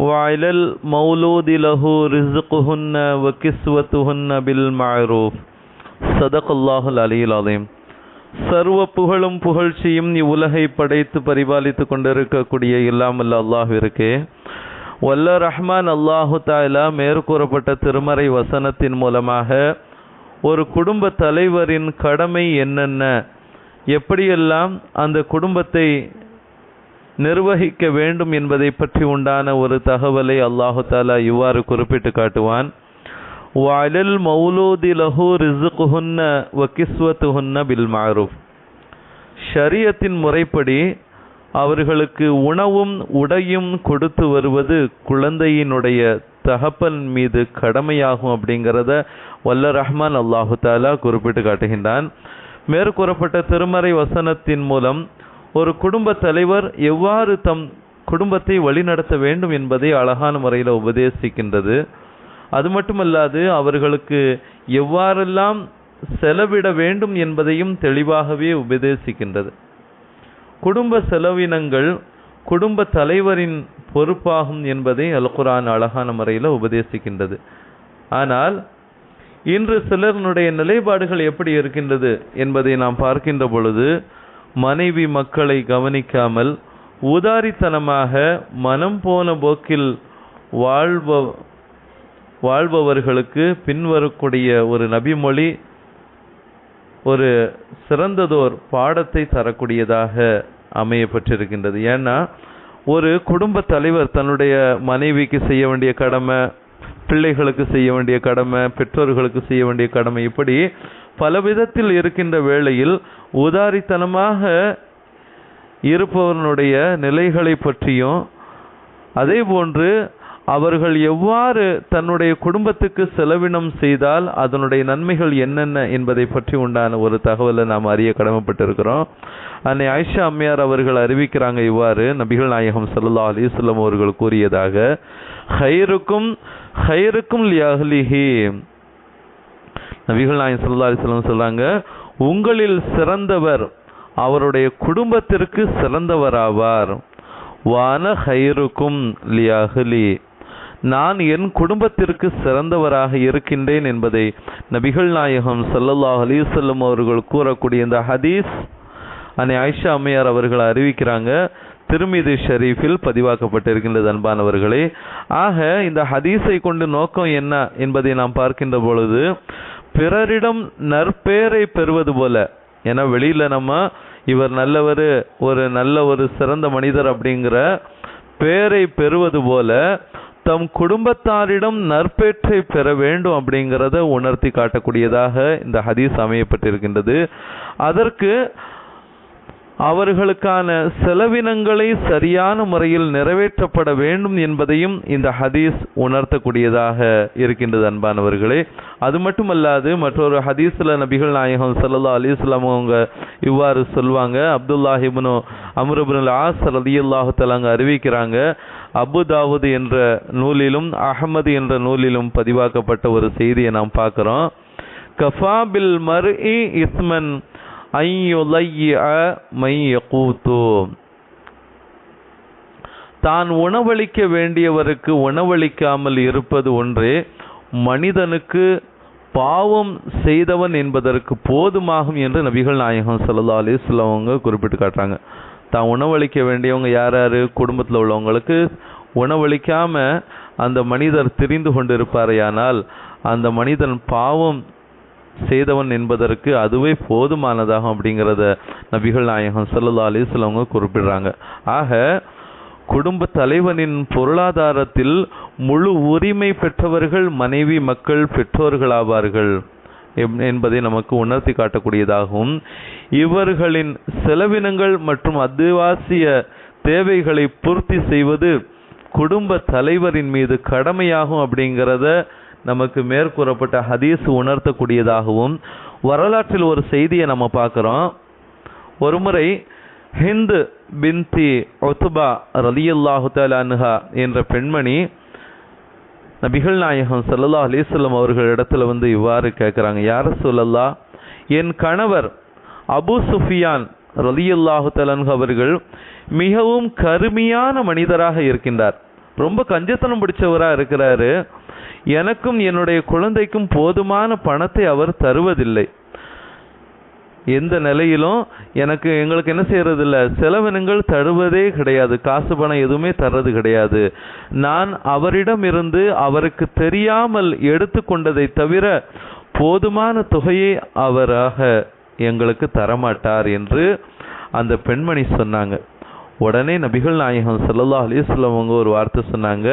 وعلى المولود له رزقهن وكسوتهن بالمعروف صدق الله العلي العظيم சர்வ புகழும் புகழ்ச்சியும் இவ்வுலகை படைத்து பரிபாலித்து கொண்டிருக்கக்கூடிய இல்லாமல்ல அல்லாஹ்விற்கு வல்ல ரஹ்மான் அல்லாஹு தாலா மேற்கூறப்பட்ட திருமறை வசனத்தின் மூலமாக ஒரு குடும்ப தலைவரின் கடமை என்னென்ன எப்படியெல்லாம் அந்த குடும்பத்தை நிர்வகிக்க வேண்டும் என்பதை பற்றி உண்டான ஒரு தகவலை அல்லாஹு தாலா இவ்வாறு குறிப்பிட்டு காட்டுவான். வாலில் மௌலூதி லஹு ரிசுகுஹுன்ன வக்கிஸ்வத்துஹுன்ன பில் மாரூப் ஷரியத்தின் முறைப்படி அவர்களுக்கு உணவும் உடையும் கொடுத்து வருவது குழந்தையினுடைய தகப்பன் மீது கடமையாகும் அப்படிங்கிறத வல்ல ரஹ்மான் அல்லாஹு தாலா குறிப்பிட்டு காட்டுகின்றான். மேற்கூறப்பட்ட திருமறை வசனத்தின் மூலம் ஒரு குடும்ப தலைவர் எவ்வாறு தம் குடும்பத்தை வழிநடத்த வேண்டும் என்பதை அழகான முறையில் உபதேசிக்கின்றது. அது மட்டுமல்லாது அவர்களுக்கு எவ்வாறெல்லாம் செலவிட வேண்டும் என்பதையும் தெளிவாகவே உபதேசிக்கின்றது. குடும்ப செலவினங்கள் குடும்ப தலைவரின் பொறுப்பாகும் என்பதை அல்குரான் அழகான முறையில் உபதேசிக்கின்றது. ஆனால் இன்று சிலருடைய நிலைப்பாடுகள் எப்படி இருக்கின்றது என்பதை நாம் பார்க்கின்ற பொழுது மனைவி மக்களை கவனிக்காமல் உதாரித்தனமாக மனம் போன போக்கில் வாழ்ப வாழ்பவர்களுக்கு பின்வரக்கூடிய ஒரு நபிமொழி ஒரு சிறந்ததோர் பாடத்தை தரக்கூடியதாக அமையப்பட்டிருக்கின்றது. ஏன்னா ஒரு குடும்ப தலைவர் தன்னுடைய மனைவிக்கு செய்ய வேண்டிய கடமை பிள்ளைகளுக்கு செய்ய வேண்டிய கடமை பெற்றோர்களுக்கு செய்ய வேண்டிய கடமை இப்படி பல விதத்தில் இருக்கின்ற வேளையில் உதாரித்தனமாக இருப்பவனுடைய நிலைகளை பற்றியும் அதே போன்று அவர்கள் எவ்வாறு தன்னுடைய குடும்பத்துக்கு செலவினம் செய்தால் அதனுடைய நன்மைகள் என்னென்ன என்பதை பற்றி உண்டான ஒரு தகவலை நாம் அறிய கடமைப்பட்டிருக்கிறோம். அன்னை ஆயிஷா அம்மையார் அவர்கள் அறிவிக்கிறாங்க இவ்வாறு நபிகள் நாயகம் சல்லா அலிஸ்லம் அவர்கள் கூறியதாக ஹைருக்கும் ஹைருக்கும் லியாஹ்லிஹி நபிகள் நாயன் சல்லா அலிஸ்லாம் சொல்கிறாங்க உங்களில் சிறந்தவர் அவருடைய குடும்பத்திற்கு சிறந்தவராவார். வான ஹைருக்கும் லியாஹ்லி. நான் என் குடும்பத்திற்கு சிறந்தவராக இருக்கின்றேன் என்பதை நபிகள் நாயகம் சல்லல்லாஹ் அலிசல்லம் அவர்கள் கூறக்கூடிய இந்த ஹதீஸ் அன்னை ஆயிஷா அம்மையார் அவர்கள் அறிவிக்கிறாங்க திருமிதி ஷரீஃபில் பதிவாக்கப்பட்டிருக்கின்றது அன்பானவர்களே. ஆக இந்த ஹதீஸை கொண்டு நோக்கம் என்ன என்பதை நாம் பார்க்கின்ற பொழுது பிறரிடம் நற்பெயரை பெறுவது போல. ஏன்னா வெளியில நம்ம இவர் நல்லவர் ஒரு நல்ல ஒரு சிறந்த மனிதர் அப்படிங்கிற பெயரை பெறுவது போல தம் குடும்பத்தாரிடம் நற்பேற்றை பெற வேண்டும் அப்படிங்கிறத உணர்த்தி காட்டக்கூடியதாக இந்த ஹதீஸ் அமையப்பட்டிருக்கின்றது. அதற்கு அவர்களுக்கான செலவினங்களை சரியான முறையில் நிறைவேற்றப்பட வேண்டும் என்பதையும் இந்த ஹதீஸ் உணர்த்தக்கூடியதாக இருக்கின்றது அன்பானவர்களே. அது மட்டுமல்லாது மற்றொரு ஹதீஸில் நபிகள் நாயகம் சல்லா அலிஸ்லாம் அவங்க இவ்வாறு சொல்வாங்க. அப்துல்லாஹிபுனு அம்ருபுல் ஆஸ் ரலியல்லாஹு தலாங்க அறிவிக்கிறாங்க. அபுதாவுது என்ற நூலிலும் அகமது என்ற நூலிலும் பதிவாக்கப்பட்ட ஒரு செய்தியை நாம் பார்க்குறோம். கஃபாபில் மர் இஸ்மன் தான் உணவளிக்க வேண்டியவருக்கு உணவளிக்காமல் இருப்பது ஒன்றே மனிதனுக்கு பாவம் செய்தவன் என்பதற்கு போதுமாகும் என்று நபிகள் நாயகம் சல்லா அலிஸ்லாம் அவங்க குறிப்பிட்டு காட்டுறாங்க. தான் உணவளிக்க வேண்டியவங்க யார் யார்? குடும்பத்தில் உள்ளவங்களுக்கு உணவளிக்காமல் அந்த மனிதர் திரிந்து கொண்டிருப்பாரையானால் அந்த மனிதன் பாவம் செய்தவன் என்பதற்கு அதுவே போதுமானதாகும் அப்படிங்கிறத நபிகள் நாயகம் சல்லா அலிஸ்லவங்க குறிப்பிடுறாங்க. ஆக குடும்ப தலைவனின் பொருளாதாரத்தில் முழு உரிமை பெற்றவர்கள் மனைவி மக்கள் பெற்றோர்களாவார்கள் என்பதை நமக்கு உணர்த்தி காட்டக்கூடியதாகும். இவர்களின் செலவினங்கள் மற்றும் அத்தியாவசிய தேவைகளை பூர்த்தி செய்வது குடும்ப தலைவரின் மீது கடமையாகும் அப்படிங்கிறத நமக்கு மேற்கூறப்பட்ட ஹதீஸ் உணர்த்தக்கூடியதாகவும் வரலாற்றில் ஒரு செய்தியை நம்ம பார்க்குறோம். ஒருமுறை ஹிந்து பின்தி ஒத்துபா ரலியுல்லாஹு தஆலா என்ற பெண்மணி நபிகள் நாயகம் ஸல்லல்லாஹு அலிஸ்லம் அவர்கள் இடத்துல வந்து இவ்வாறு கேட்குறாங்க யார சொல்லல்லா என் கணவர் அபு சுஃபியான் ரலியல்லாஹு தஆலா அவர்கள் மிகவும் கருமையான மனிதராக இருக்கின்றார். ரொம்ப கஞ்சத்தனம் பிடிச்சவரா இருக்கிறாரு. எனக்கும் என்னுடைய குழந்தைக்கும் போதுமான பணத்தை அவர் தருவதில்லை. எந்த நிலையிலும் எனக்கு எங்களுக்கு என்ன செய்யறது இல்ல செலவினங்கள் தருவதே கிடையாது. காசு பணம் எதுவுமே தர்றது கிடையாது. நான் அவரிடம் இருந்து அவருக்கு தெரியாமல் எடுத்துக்கொண்டதை தவிர போதுமான தொகையை அவராக எங்களுக்கு தரமாட்டார் என்று அந்த பெண்மணி சொன்னாங்க. உடனே நபிகள் நாயகம் ஸல்லல்லாஹு அலைஹி அவங்க ஒரு வார்த்தை சொன்னாங்க.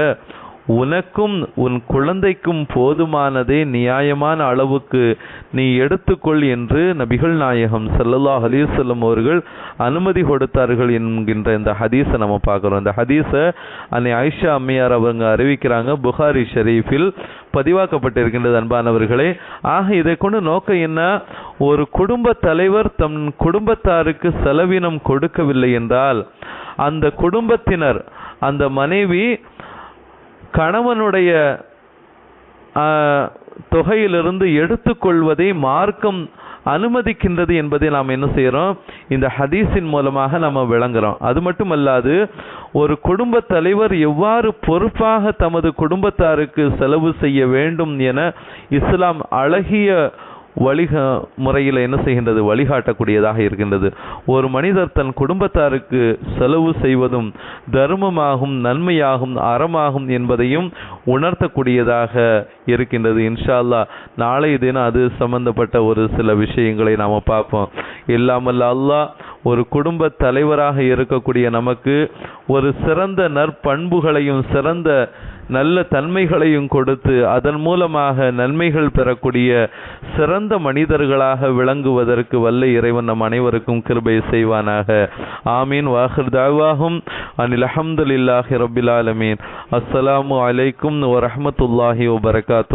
உனக்கும் உன் குழந்தைக்கும் போதுமானதே நியாயமான அளவுக்கு நீ எடுத்துக்கொள் என்று நபிகள் நாயகம் ஸல்லல்லாஹு அலைஹி அவர்கள் அனுமதி கொடுத்தார்கள் என்கின்ற இந்த ஹதீஸை நம்ம பார்க்குறோம். இந்த ஹதீஸை அன்னை ஆயிஷா அம்மையார் அவங்க அறிவிக்கிறாங்க. புகாரி ஷெரீஃபில் பதிவாக்கப்பட்டிருக்கின்றது அன்பானவர்களே. ஆக இதை கொண்டு நோக்கம் என்ன? ஒரு குடும்ப தலைவர் தம் குடும்பத்தாருக்கு செலவினம் கொடுக்கவில்லை என்றால் அந்த குடும்பத்தினர் அந்த மனைவி கணவனுடைய தொகையிலிருந்து எடுத்துக்கொள்வதை மார்க்கம் அனுமதிக்கின்றது என்பதை நாம் என்ன செய்கிறோம் இந்த ஹதீஸின் மூலமாக நம்ம விளங்குறோம். அது மட்டுமல்லாது ஒரு குடும்ப தலைவர் எவ்வாறு பொறுப்பாக தமது குடும்பத்தாருக்கு செலவு செய்ய வேண்டும் என இஸ்லாம் அழகிய வழிக முறையில் என்ன செய்கின்றது? வழிகாட்டக்கூடியதாக இருக்கின்றது. ஒரு மனிதர் தன் குடும்பத்தாருக்கு செலவு செய்வதும் தர்மமாகும் நன்மையாகும் அறமாகும் என்பதையும் உணர்த்தக்கூடியதாக இருக்கின்றது. இன்ஷா அல்லாஹ் நாளைய தினம் அது சம்பந்தப்பட்ட ஒரு சில விஷயங்களை நாம் பார்ப்போம். இல்லாமல் அல்லாஹ் ஒரு குடும்ப தலைவராக இருக்கக்கூடிய நமக்கு ஒரு சிறந்த நற்பண்புகளையும் சிறந்த நல்ல தன்மைகளையும் கொடுத்து அதன் மூலமாக நன்மைகள் பெறக்கூடிய சிறந்த மனிதர்களாக விளங்குவதற்கு வல்ல இறைவன் நம் அனைவருக்கும் கிருபை செய்வானாக. ஆமீன். வாஹிர் தாவாகும் அனில் அஹமதுல்லாஹி ரபில் ஆலமீன். அஸ்ஸலாமு அலைக்கும் வரமத்துல்லாஹி வபரகாத்துஹு.